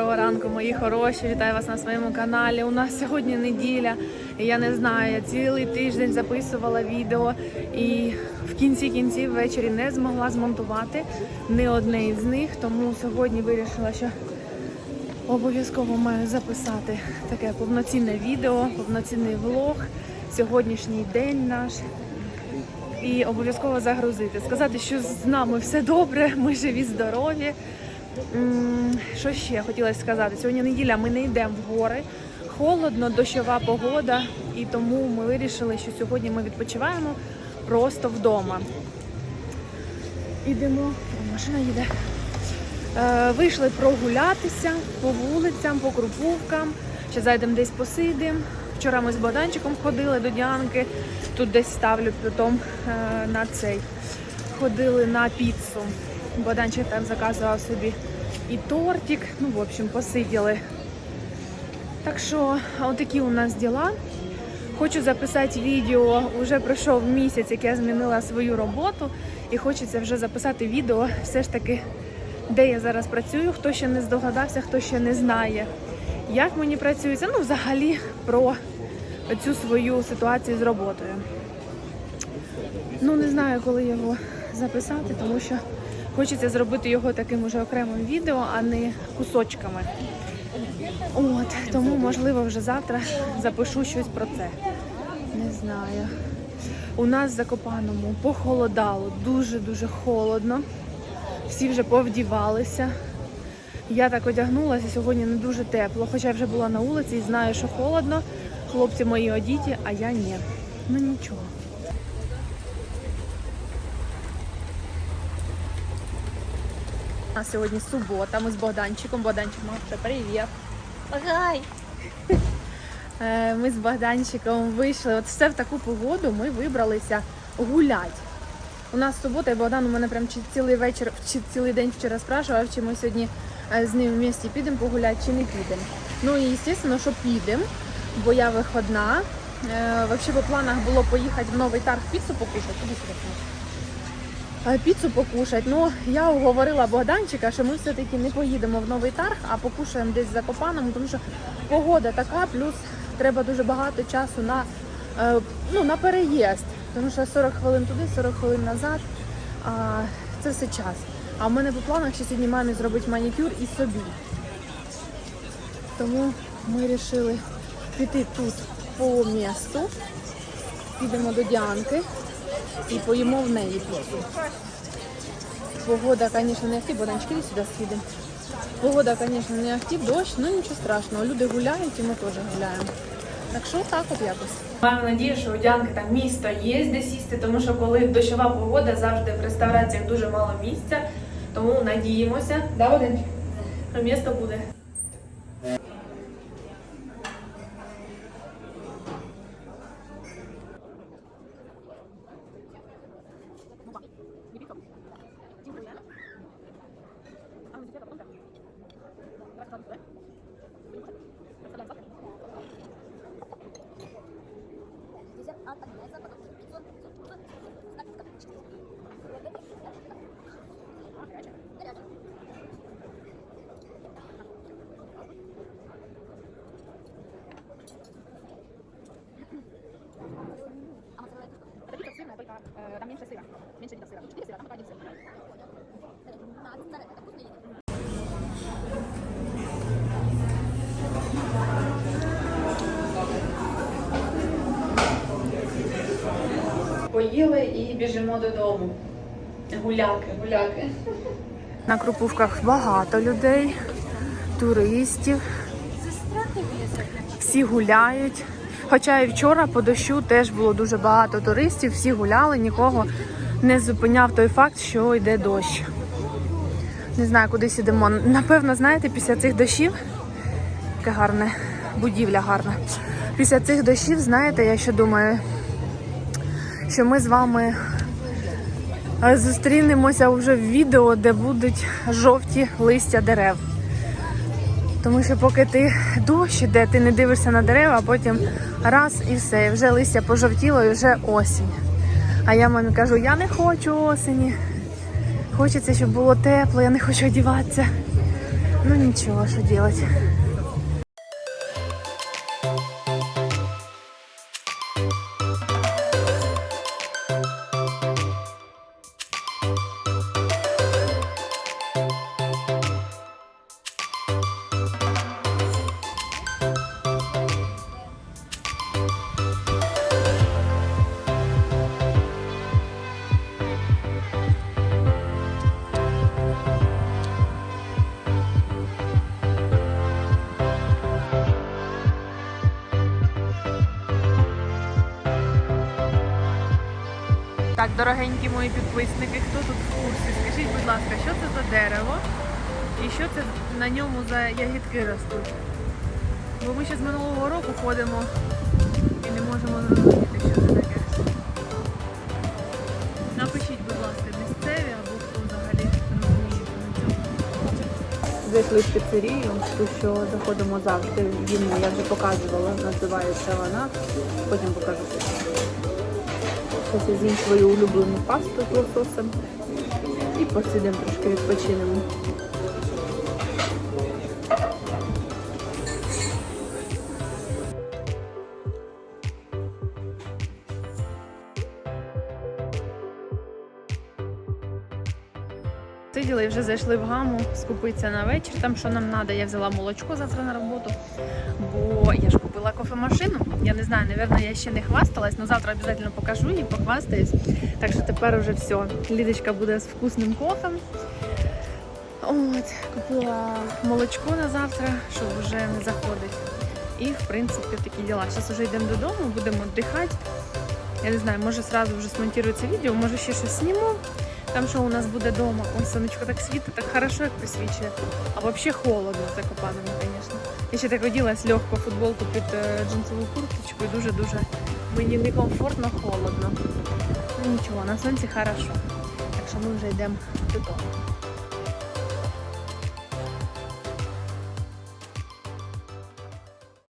Доброго ранку, мої хороші. Вітаю вас на своєму каналі. У нас сьогодні неділя. Я не знаю, я цілий тиждень записувала відео і в кінці кінців ввечері не змогла змонтувати ні одне із них. Тому сьогодні вирішила, що обов'язково маю записати таке повноцінне відео, повноцінний влог. Сьогоднішній день наш і обов'язково загрузити. Сказати, що з нами все добре, ми живі, здорові. Що ще хотілося сказати? Сьогодні неділя, ми не йдемо в гори. Холодно, дощова погода, і тому ми вирішили, що сьогодні ми відпочиваємо просто вдома. Ідемо, машина їде. Е, вийшли прогулятися по вулицям, по крупувкам. Ще зайдемо десь посидимо. Вчора ми з Богданчиком ходили до Діанки. Тут десь ставлю потім е, на цей. Ходили на піцу. Богданчик там заказував собі і тортик. Ну, в общем, посиділи. Так що, отакі у нас діла. Хочу записати відео. Уже пройшов місяць, як я змінила свою роботу, і хочеться вже записати відео все ж таки, де я зараз працюю. Хто ще не здогадався, хто ще не знає, як мені працюється. Ну, взагалі, про цю свою ситуацію з роботою. Ну, не знаю, коли його записати, тому що хочеться зробити його таким уже окремим відео, а не кусочками. От, тому, можливо, вже завтра запишу щось про це. Не знаю. У нас в Закопаному похолодало, дуже-дуже холодно. Всі вже повдівалися. Я так одягнулася, сьогодні не дуже тепло, хоча я вже була на вулиці і знаю, що холодно. Хлопці мої одіті, а я ні. Ну нічого. Нас сьогодні субота, ми з Богданчиком. Богданчик, Маша, привіт. Гай! Е, Ми з Богданчиком вийшли. От все в таку погоду ми вибралися гуляти. У нас субота, і Богдан у мене прям цілий вечір, чи цілий день вчора спрашував, чи ми сьогодні е, з ним в місті підемо погуляти, чи не підемо. Ну і звісно, що підемо, бо я виходна. Е, Взагалі по планах було поїхати в новий тарг піцу покушати. Куди сюди? Е, Піцу покушати. Ну, я уговорила Богданчика, що ми все-таки не поїдемо в новий тарг, а покушаємо десь за Копаном, тому що погода така, плюс треба дуже багато часу на, е, ну, на переїзд. Тому що 40 хвилин туди, 40 хвилин назад. А, це все час. А в мене по планах ще сьогодні мамі зробити манікюр і собі. Тому ми вирішили піти тут по місту. Підемо до Діанки і поїмо в неї піцу. Погода, звісно, не ахті, бо ранчки сюди східемо. Погода, звісно, не ахті, дощ, ну нічого страшного. Люди гуляють і ми теж гуляємо. Так що так от якось. Маю надію, що у Діанки там місто є де сісти, тому що коли дощова погода, завжди в реставраціях дуже мало місця. Тому надіємося, да, Вадимчик? що місто буде. пицца сырная, только э, там меньше сыра. Меньше видов сыра. Четыре сыра, там только один сыр. Поїли і біжимо додому. Гуляки, гуляки. На Крупувках багато людей, туристів. Всі гуляють. Хоча і вчора по дощу теж було дуже багато туристів, всі гуляли, нікого не зупиняв той факт, що йде дощ. Не знаю, кудись ідемо. Напевно, знаєте, після цих дощів, яка гарна будівля гарна. Після цих дощів, знаєте, я ще думаю, що ми з вами зустрінемося вже в відео, де будуть жовті листя дерев. Тому що поки ти дощ іде, ти не дивишся на дерева, а потім раз і все, вже листя пожовтіло, і вже осінь. А я мамі кажу, я не хочу осені. Хочеться, щоб було тепло, я не хочу одіватися. Ну нічого, що делать. Так, дорогенькі мої підписники, хто тут в курсі? Скажіть, будь ласка, що це за дерево і що це на ньому за ягідки ростуть? Бо ми ще з минулого року ходимо і не можемо зрозуміти, що це таке. Напишіть, будь ласка, місцеві або хто взагалі розуміє на цьому. Зайшли в піцерію, ту, що заходимо завжди. Їм я вже показувала, називається вона. Потім покажу. Зараз я з'їм свою улюблену пасту з лососем і посидимо трошки відпочинемо. Сиділи і вже зайшли в гаму скупитися на вечір. Там що нам треба. Я взяла молочко завтра на роботу, бо я ж купила кофемашину. Я не знаю, напевно, я ще не хвасталась, але завтра обов'язково покажу їй, похвастаюсь. Так що тепер уже все. Лідочка буде з вкусним кофем. От, купила молочко на завтра, щоб вже не заходить. І в принципі такі діла. Зараз вже йдемо додому, будемо віддихати. Я не знаю, може сразу вже смонтую це відео, може ще щось зніму. Там що у нас буде вдома? Ой, сонечко так світить, так хорошо як присвічує. А взагалі холодно за Копанами, звісно. Я ще так оділась легко футболку під е, джинсову курточку і дуже-дуже мені некомфортно, холодно. Ну нічого, на сонці хорошо. Так що ми вже йдемо додому.